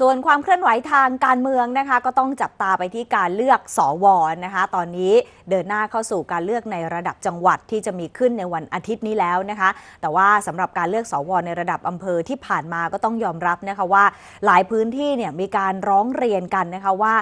ส่วนความเคลื่อนไหวทางการเมืองนะคะ ก็ต้องจับตาไปที่การเลือกสวนะคะ ตอนนี้เดินหน้าเข้าสู่การเลือกในระดับจังหวัดที่จะมีขึ้นในวันอาทิตย์นี้แล้วนะคะ แต่ว่าสำหรับการเลือกสวในระดับอำเภอที่ผ่านมาก็ต้องยอมรับนะคะว่า หลายพื้นที่เนี่ยมีการร้องเรียนกันนะคะว่า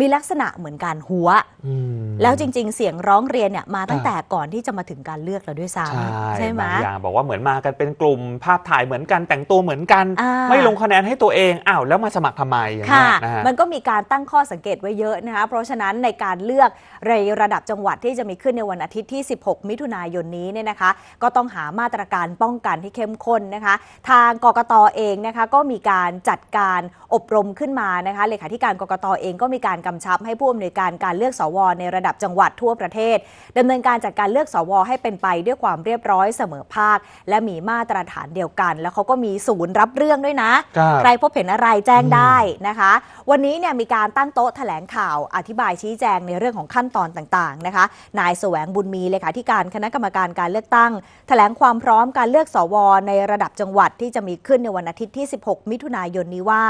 มีลักษณะเหมือนการหัวอืมแล้วจริง ๆ เสียงร้องเรียนเนี่ยมาตั้งอ่าแต่ก่อนที่จะมาถึงการเลือกแล้วด้วยซ้ใช่ำใช่ไหมบางอย่างบอกว่าเหมือนมากันเป็นกลุ่มภาพถ่ายเหมือนกันแต่งตัวเหมือนกันอ่าไม่ลงคะแนนให้ตัวเองอ้าวแล้วมาสมัครทำไมอย่างค่ะเงี้ยนะฮะ มันก็มีการตั้งข้อสังเกตไว้เยอะนะคะเพราะฉะนั้นในการเลือกในระดับจังหวัดที่จะมีขึ้นในวันอาทิตย์ที่ 16 มิถุนายนนี้เนี่ยนะคะ ก็ต้องหามาตรการป้องกันที่เข้มข้นนะคะ ทางกกตเองนะคะก็มีการจัดการอบรมขึ้นมานะคะเลขาธิการกกตเองก็มีการกำชับให้ผู้อำนวยการการเลือกสวในระดับจังหวัดทั่วประเทศดำเนินการจัดการเลือกสวให้เป็นไปด้วยความเรียบร้อยเสมอภาค และมีมาตรฐานเดียวกัน แล้วเขาก็มีศูนย์รับเรื่องด้วยนะครับ ใครพบเห็นอะไรแจ้งได้ได้นะคะ วันนี้เนี่ยมีการตั้งโต๊ะแถลงข่าวอธิบายชี้แจงในเรื่องของขั้นตอนต่างๆนะคะ นายแสวงบุญมีเลขาธิการคณะกรรมการการเลือกตั้ง แถลงความพร้อมการเลือกสวในระดับจังหวัดที่จะมีขึ้นในวันอาทิตย์ที่ 16 มิถุนายนนี้ว่า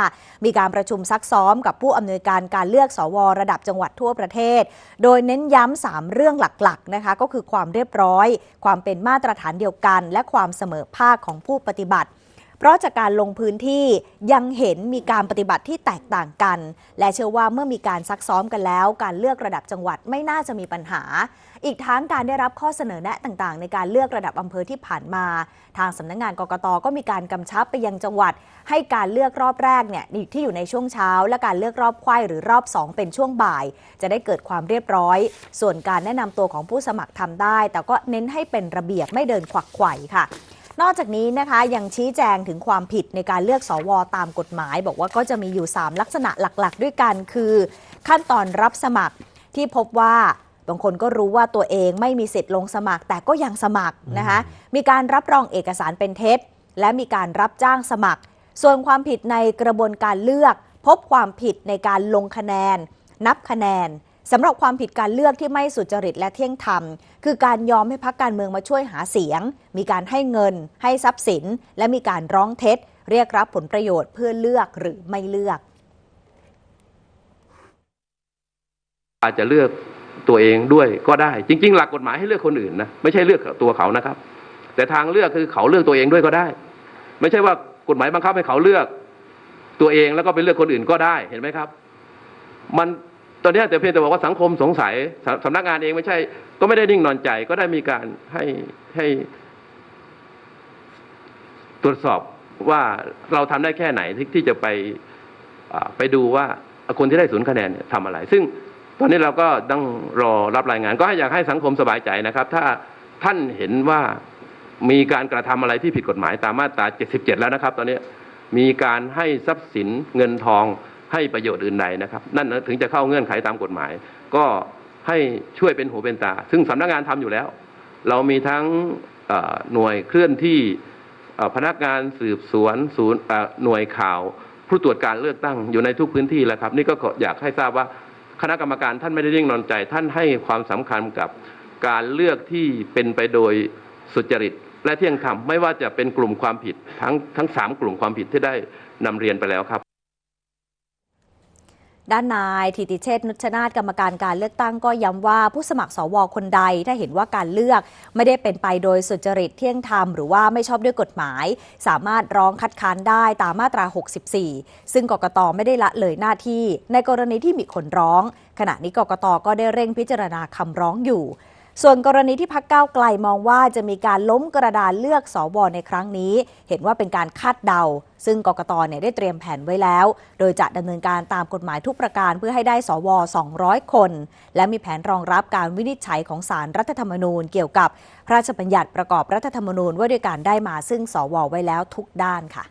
มีการประชุมซักซ้อมกับผู้อำนวยการการเลือกสว ระดับจังหวัดทั่วประเทศ โดยเน้นย้ำสามเรื่องหลักๆนะคะก็คือความเรียบร้อย ความเป็นมาตรฐานเดียวกัน และความเสมอภาคของผู้ปฏิบัติ เพราะจากการลงพื้นที่ยังเห็นมีการปฏิบัติที่แตกต่างกัน และเชื่อว่าเมื่อมีการซักซ้อมกันแล้ว การเลือกระดับจังหวัดไม่น่าจะมีปัญหา อีกทั้งการได้รับข้อเสนอแนะต่างๆ ในการเลือกระดับอำเภอที่ผ่านมา ทางสำนักงานกกตก็มีการกำชับไปยังจังหวัด ให้การเลือกรอบแรกเนี่ยที่อยู่ในช่วงเช้า และการเลือกรอบควายหรือรอบ 2 เป็นช่วงบ่าย จะได้เกิดความเรียบร้อย ส่วนการแนะนำตัวของผู้สมัครทำได้ แต่ก็เน้นให้เป็นระเบียบไม่เดินขวักไขว่ค่ะ นอกจากนี้นะคะยังชี้แจงถึงความผิดในการเลือกสวตามกฎหมาย บอกว่าก็จะมีอยู่ 3 ลักษณะหลักๆ ด้วยกันคือ ขั้นตอนรับสมัครที่พบว่าบางคนก็รู้ว่าตัวเองไม่มีสิทธิ์ลงสมัคร แต่ก็ยังสมัครนะคะมีการรับรองเอกสารเป็นเท็จ และมีการรับจ้างสมัคร ส่วนความผิดในกระบวนการเลือก พบความผิดในการลงคะแนน นับคะแนนสำหรับความผิดการเลือกที่ไม่สุจริตและเที่ยงธรรม คือการยอมให้พักการเมืองมาช่วยหาเสียง มีการให้เงิน ให้ทรัพย์สิน และมีการร้องเท็จ เรียกรับผลประโยชน์เพื่อเลือกหรือไม่เลือก อาจจะเลือกตัวเองด้วยก็ได้ จริง ๆ หลักกฎหมายให้เลือกคนอื่นนะไม่ใช่เลือกตัวเขานะครับ แต่ทางเลือกคือเขาเลือกตัวเองด้วยก็ได้ ไม่ใช่ว่ากฎหมายบังคับให้เขาเลือกตัวเองแล้วก็ไปเลือกคนอื่นก็ได้เห็นไหมครับ มัน ตอนนี้แต่เพียงแต่บอกว่าสังคมสงสัยสสำนักงานเองไม่ใช่ ก็ไม่ได้นิ่งนอนใจ ก็ได้มีการให้ให้ตรวจสอบว่าเราทำได้แค่ไหนที่ที่จะไปไปดูว่าคนที่ได้ศูนย์คะแนนทำอะไร ซึ่งตอนนี้เราก็ต้องรอรับรายงาน ก็อยากให้สังคมสบายใจนะครับ ถ้าท่านเห็นว่ามีการกระทำอะไรที่ผิดกฎหมายตามมาตรา 77 แล้วนะครับ ตอนนี้มีการให้ทรัพย์สินเงินทอง ให้ประโยชน์อื่นใดนะครับ นั่นถึงจะเข้าเงื่อนไขตามกฎหมาย ก็ให้ช่วยเป็นหูเป็นตา ซึ่งสำนักงานทำอยู่แล้ว เรามีทั้งหน่วยเคลื่อนที่พนักงานสืบสวนศูนย์หน่วยข่าว ผู้ตรวจการเลือกตั้งอยู่ในทุกพื้นที่แล้วครับ นี่ก็อยากให้ทราบว่าคณะกรรมการท่านไม่ได้นิ่งนอนใจ ท่านให้ความสำคัญกับการเลือกที่เป็นไปโดยสุจริตและเที่ยงธรรมไม่ว่าจะเป็นกลุ่มความผิดทั้งทั้งสามกลุ่มความผิดที่ได้นำเรียนไปแล้วครับ ด้านนายธิติเชษนุชนาธกรรมการการเลือกตั้งก็ย้ำว่าผู้สมัครสวคนใดถ้าเห็นว่าการเลือกไม่ได้เป็นไปโดยสุจริตเที่ยงธรรมหรือว่าไม่ชอบด้วยกฎหมาย สามารถร้องคัดค้านได้ตามมาตรา 64 ซึ่งกกตไม่ได้ละเลยหน้าที่ ในกรณีที่มีคนร้อง ขณะนี้กกตก็ได้เร่งพิจารณาคำร้องอยู่ ส่วนกรณีที่พักก้าวไกลมองว่าจะมีการล้มกระดานเลือกสวในครั้งนี้ เห็นว่าเป็นการคาดเดา ซึ่งกกตเนี่ยได้เตรียมแผนไว้แล้ว โดยจะดำเนินการตามกฎหมายทุกประการเพื่อให้ได้สวอ200 คน และมีแผนรองรับการวินิจฉัยของสารรัฐธรรมนูญ เกี่ยวกับพระราชบัญญัติประกอบรัฐธรรมนูญว่าด้วยการได้มาซึ่งสวไว้แล้วทุกด้านค่ะ